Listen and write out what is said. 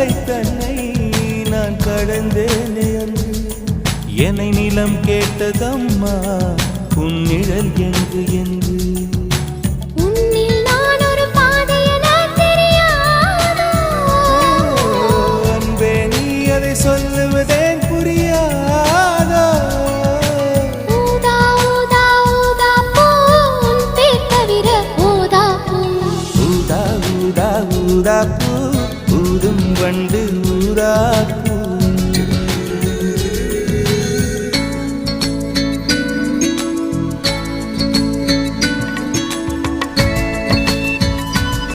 அலை தன்னை நான் கடந்தேனே அன்று. என்னை நிலம் கேட்டதம்மா உன்னிழல் என்று. என்று அன்பே நீ அதை சொல்லுவதேன் புரியாதோ? ஊதா ஊதா ஊதா பூ. வண்டு ஊராக்கு